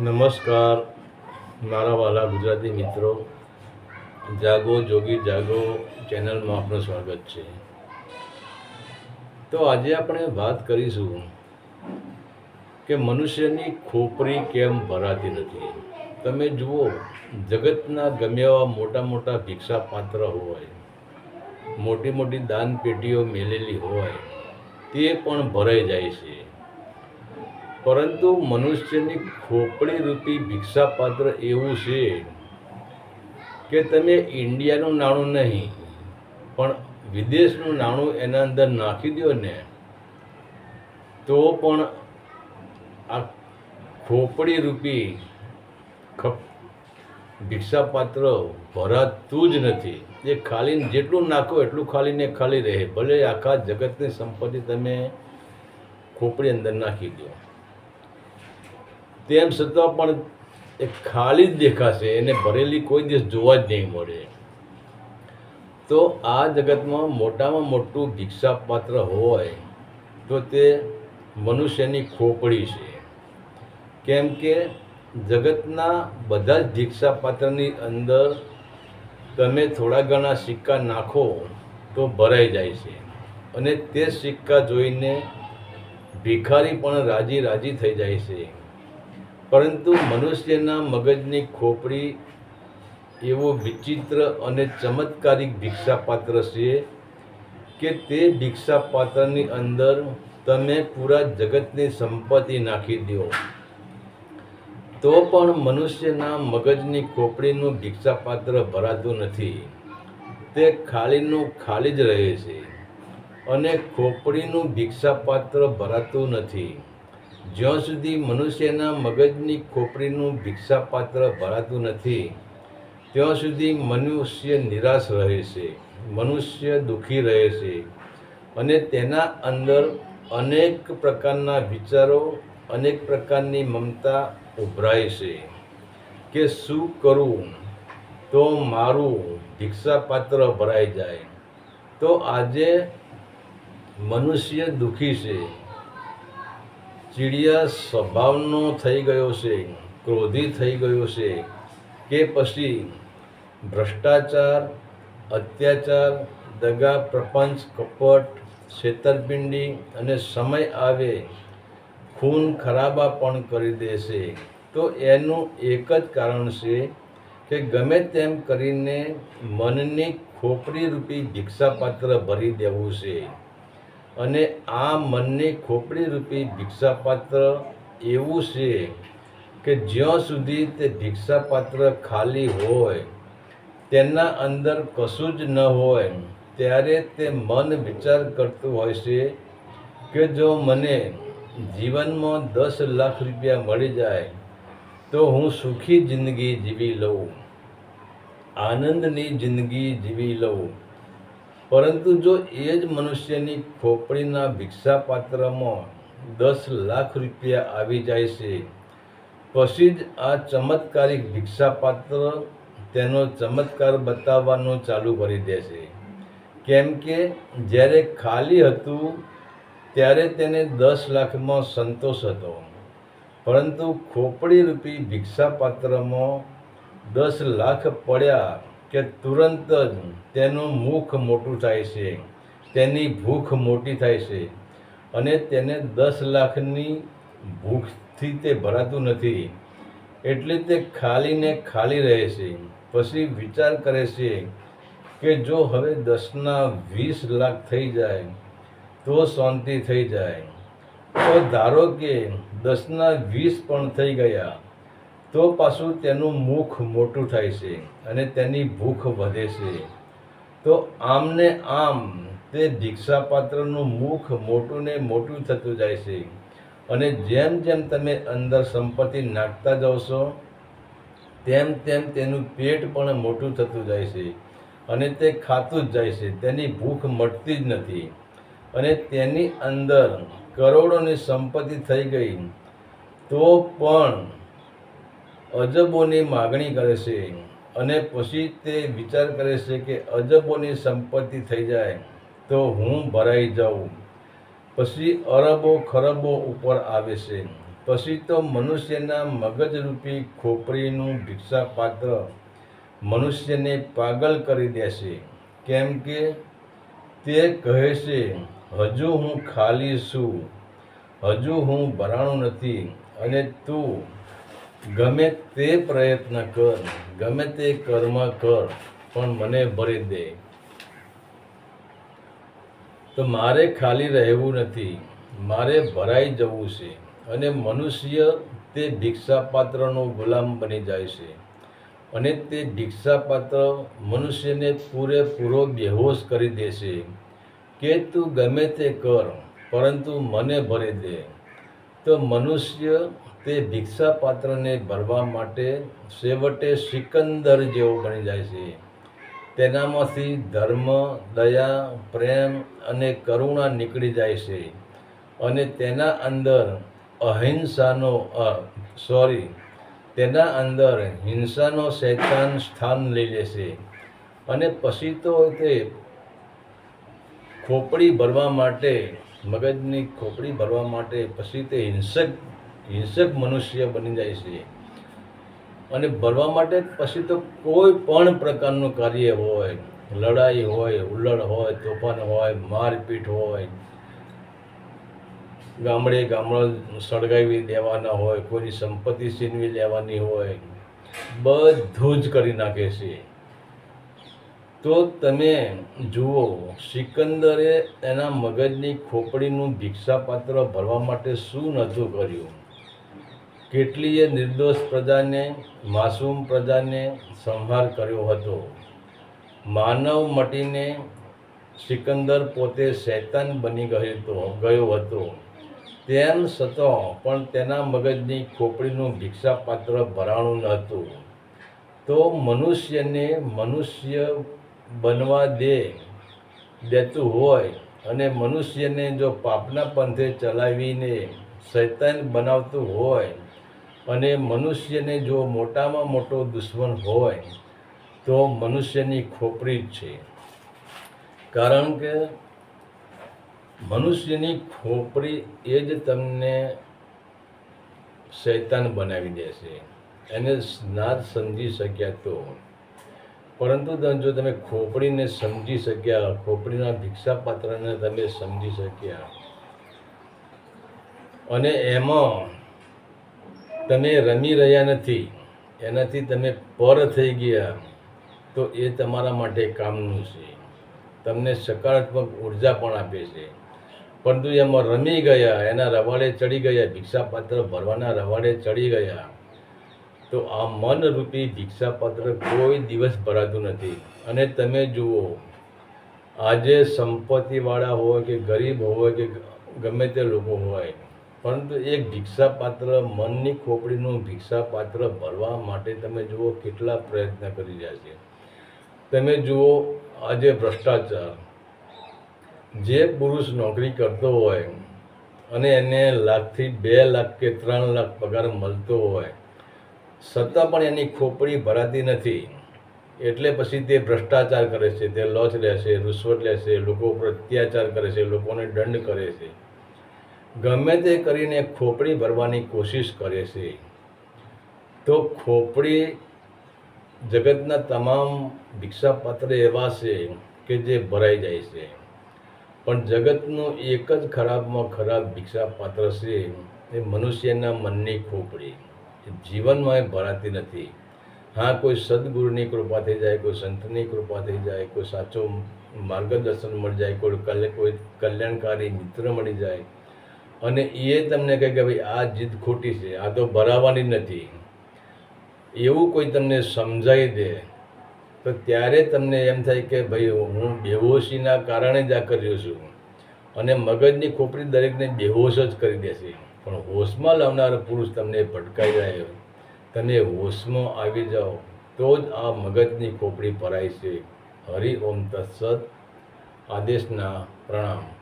નમસ્કાર, મારા વાલા ગુજરાતી મિત્રો, જાગો, જોગી, જાગો ચેનલમાં આપનું સ્વાગત છે. તો આજે આપણે વાત કરીશું કે મનુષ્યની ખોપરી કેમ ભરાતી નથી? તમે જુઓ, જગતના ગમે એવા મોટા મોટા ભિક્ષાપાત્ર હોય, મોટી મોટી દાન પેટીઓ મેલેલી હોય, તે પણ ભરાઈ જાય છે. પરંતુ મનુષ્યની ખોપડી રૂપી ભિક્ષાપાત્ર એવું છે કે તમે ઇન્ડિયાનું નાણું નહીં, પણ વિદેશનું નાણું એના અંદર નાખી દો ને, તો પણ આ ખોપડી રૂપી ભિક્ષાપાત્ર ભરાતું જ નથી. એ ખાલી જેટલું નાખો એટલું ખાલી ને ખાલી રહે, ભલે આખા જગતની સંપત્તિ તમે ખોપડી અંદર નાખી દો. તેમ છતાં પણ એ ખાલી જ દેખાશે, એને ભરેલી કોઈ દિવસ જોવા જ નહીં મળે. તો આ જગતમાં મોટામાં મોટું ભિક્ષાપાત્ર હોય તો તે મનુષ્યની ખોપડી છે. કેમ કે જગતના બધા જ ભિક્ષાપાત્રની અંદર તમે થોડા ઘણા સિક્કા નાખો તો ભરાઈ જાય છે. અને તે સિક્કા જોઈને ભિખારી પણ રાજી રાજી થઈ જાય છે. પરંતુ મનુષ્યના મગજની ખોપડી એવું વિચિત્ર અને ચમત્કારિક ભિક્ષાપાત્ર છે કે તે ભિક્ષાપાત્રની અંદર તમે પૂરા જગતની સંપત્તિ નાખી દો. તો પણ મનુષ્યના મગજની ખોપડીનું ભિક્ષાપાત્ર ભરાતું નથી. તે ખાલીનું ખાલી જ રહે છે અને ખોપડીનું ભિક્ષાપાત્ર ભરાતું નથી. જ્યાં સુધી મનુષ્યના મગજની ખોપડીનું ભિક્ષાપાત્ર ભરાતું નથી, ત્યાં સુધી મનુષ્ય નિરાશ રહે છે, મનુષ્ય દુઃખી રહે છે અને તેના અંદર અનેક પ્રકારના વિચારો, અનેક પ્રકારની મમતા ઉભરાય છે કે શું કરું તો મારું ભિક્ષાપાત્ર ભરાઈ જાય. તો આજે મનુષ્ય દુઃખી છે. ચીડિયા સ્વભાવનો થઈ ગયો છે, ક્રોધી થઈ ગયો છે, કે પછી ભ્રષ્ટાચાર, અત્યાચાર, દગા પ્રપંચ, કપટ, છેતરપિંડી અને સમય આવે ખૂન ખરાબા પણ કરી દેશે તો એનું એક જ કારણ છે કે ગમે તેમ કરીને મનની ખોપરી રૂપી ભિક્ષાપાત્ર ભરી દેવું છે. અને આ મનની ખોપડી રૂપી ભિક્ષાપાત્ર એવું છે કે જ્યાં સુધી તે ભિક્ષાપાત્ર ખાલી હોય, તેના અંદર કશું જ ન હોય, ત્યારે તે મન વિચાર કરતું હોય છે કે જો મને જીવનમાં દસ લાખ રૂપિયા મળી જાય, તો હું સુખી જિંદગી જીવી લઉં, આનંદની જિંદગી જીવી લઉં. પરંતુ જો એ જ મનુષ્યની ખોપડીના ભિક્ષાપાત્રમાં દસ લાખ રૂપિયા આવી જાય છે, પછી જ આ ચમત્કારિક ભિક્ષાપાત્ર તેનો ચમત્કાર બતાવવાનું ચાલુ કરી દેશે કેમ કે જ્યારે ખાલી હતું, ત્યારે તેને દસ લાખમાં સંતોષ હતો. પરંતુ ખોપડી રૂપી ભિક્ષાપાત્રમાં દસ લાખ પડ્યા કે તુરંત જ તેનું મુખ મોટું થાય છે, તેની ભૂખ મોટી થાય છે અને તેને દસ લાખની ભૂખથી તે ભરાતું નથી. એટલે તે ખાલીને ખાલી રહે છે. પછી વિચાર કરે છે કે જો હવે દસના વીસ લાખ થઈ જાય, તો શાંતિ થઈ જાય. તો ધારો કે દસના વીસ પણ થઈ ગયા તો પાછું તેનું મુખ મોટું થાય છે અને તેની ભૂખ વધે છે. તો આમને આમ તે ભિક્ષાપાત્રનું મુખ મોટું ને મોટું થતું જાય છે. અને જેમ જેમ તમે અંદર સંપત્તિ નાખતા જાઓ તેમ તેમ તેનું પેટ પણ મોટું થતું જાય છે અને તે ખાતું જ જાય છે. તેની ભૂખ મટતી જ નથી. અને તેની અંદર કરોડોની સંપત્તિ થઈ ગઈ. તો પણ અજબોની માગણી કરે છે અને પછી તે વિચાર કરે છે કે અજબોની સંપત્તિ થઈ જાય તો હું ભરાઈ જાઉં. પછી અરબો ખરબો ઉપર આવે છે. પછી તો મનુષ્યના મગજરૂપી ખોપરીનું ભિક્ષાપાત્ર મનુષ્યને પાગલ કરી દેશે કેમ કે તે કહે છે, હજુ હું ખાલી છું. હજુ હું ભરાણું નથી અને તું ગમે તે પ્રયત્ન કર, ગમે તે કર્મ કર, પણ મને ભરી દે. તો મારે ખાલી રહેવું નથી, મારે ભરાઈ જવું છે અને મનુષ્ય તે ભિક્ષાપાત્રનો ગુલામ બની જાય છે. અને તે ભિક્ષાપાત્ર મનુષ્યને પૂરેપૂરો બેહોશ કરી દેશે કે તું ગમે તે કર, પરંતુ મને ભરી દે. તો મનુષ્ય તે ભિક્ષાપાત્રને ભરવા માટે છેવટે સિકંદર જેવો બની જાય છે. તેનામાંથી ધર્મ, દયા, પ્રેમ અને કરુણા નીકળી જાય છે અને તેના અંદર અહિંસાનો સોરી તેના અંદર હિંસાનો શૈતાન સ્થાન લઈ લેશે અને પછી તો તે ખોપડી ભરવા માટે, મગજની ખોપડી ભરવા માટે પછી તે હિંસક હિંસક મનુષ્ય બની જાય છે. અને ભરવા માટે પછી તો કોઈ પણ પ્રકારનું કાર્ય હોય, લડાઈ હોય ઉલ્લડ હોય, તોફાન હોય, મારપીટ હોય, ગામડે ગામડો સળગાવી દેવાના હોય, કોઈની સંપત્તિ છીનવી લેવાની હોય, બધું જ કરી નાખે છે. તો તમે જુઓ, સિકંદરે એના મગજની ખોપડીનું ભિક્ષાપાત્ર ભરવા માટે શું નહોતું કર્યું? કેટલીય નિર્દોષ પ્રજાને, માસૂમ પ્રજાને સંહાર કર્યો હતો. માનવ મટીને સિકંદર પોતે શૈતાન બની ગયો ગયો હતો. તેમ છતાં પણ તેના મગજની ખોપડીનું ભિક્ષાપાત્ર ભરાણું ન હતું. તો મનુષ્યને મનુષ્ય બનવા દે, દેતું હોય અને મનુષ્યને જો પાપના પંથે ચલાવીને શૈતાન બનાવતું હોય અને મનુષ્યને જો મોટામાં મોટો દુશ્મન હોય, તો મનુષ્યની ખોપરી જ છે. કારણ કે મનુષ્યની ખોપરી એ જ તમને શૈતાન બનાવી દેશે. એને ના સમજી શક્યા તો. પરંતુ જો તમે ખોપડીને સમજી શક્યા ખોપડીના ભિક્ષાપાત્રને તમે સમજી શક્યા. અને એમાં તમે રમી રહ્યા નથી, એનાથી તમે પર થઈ ગયા, તો એ તમારા માટે કામનું છે. તમને સકારાત્મક ઊર્જા પણ આપે છે. પરંતુ એમાં રમી ગયા, એના રવાડે ચડી ગયા, ભિક્ષાપાત્ર ભરવાના રવાડે ચડી ગયા, તો આ મનરૂપી ભિક્ષાપાત્ર કોઈ દિવસ ભરાતું નથી. અને તમે જુઓ, આજે સંપત્તિવાળા હોય કે ગરીબ હોય કે ગમે તે લોકો હોય પરંતુ એક ભિક્ષાપાત્ર મનની ખોપડીનું ભિક્ષાપાત્ર ભરવા માટે તમે જુઓ કેટલા પ્રયત્ન કરી રહ્યા છે. તમે જુઓ આજે ભ્રષ્ટાચાર. જે પુરુષ નોકરી કરતો હોય અને એને લાખથી બે લાખ કે ત્રણ લાખ પગાર મળતો હોય, છતાં પણ એની ખોપડી ભરાતી નથી. એટલે પછી તે ભ્રષ્ટાચાર કરે છે, તે લોચ લે છે, રૂશ્વત લે છે, લોકો પર અત્યાચાર કરે છે, લોકોને દંડ કરે છે. ગમે તે કરીને ખોપડી ભરવાની કોશિશ કરે છે, તો ખોપડી જગતના તમામ ભિક્ષાપાત્ર એવા છે કે જે ભરાઈ જાય છે. પણ જગતનું એક જ ખરાબમાં ખરાબ ભિક્ષાપાત્ર છે એ મનુષ્યના મનની ખોપડી. જીવનમાં એ ભરાતી નથી. હા, કોઈ સદગુરુની કૃપા થઈ જાય, કોઈ સંતની કૃપા થઈ જાય, કોઈ સાચો માર્ગદર્શન મળી જાય, કોઈ કોઈ કલ્યાણકારી મિત્ર મળી જાય અને એ તમને કહે કે ભાઈ, આ જીદ ખોટી છે, આ તો ભરાવાની નથી. એવું કોઈ તમને સમજાવી દે, તો ત્યારે તમને એમ થાય કે ભાઈ, હું બેહોશીના કારણે જ આ કર્યો છું. અને મગજની ખોપરી દરેકને બેહોશ જ કરી દેશે. પણ હોશમાં લાવનાર પુરુષ તમને ભટકાઈ જાય. તમે હોશમાં આવી જાઓ, તો જ આ મગજની ખોપડી ભરાય છે. હરિ ઓમ તત્સદ આદેશના પ્રણામ.